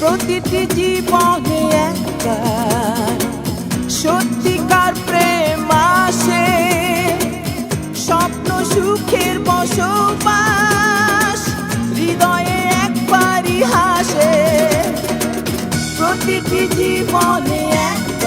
প্রতিটি জীবনে একটা সত্যিকার প্রতিটি জীবনে একবার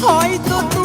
হয়তো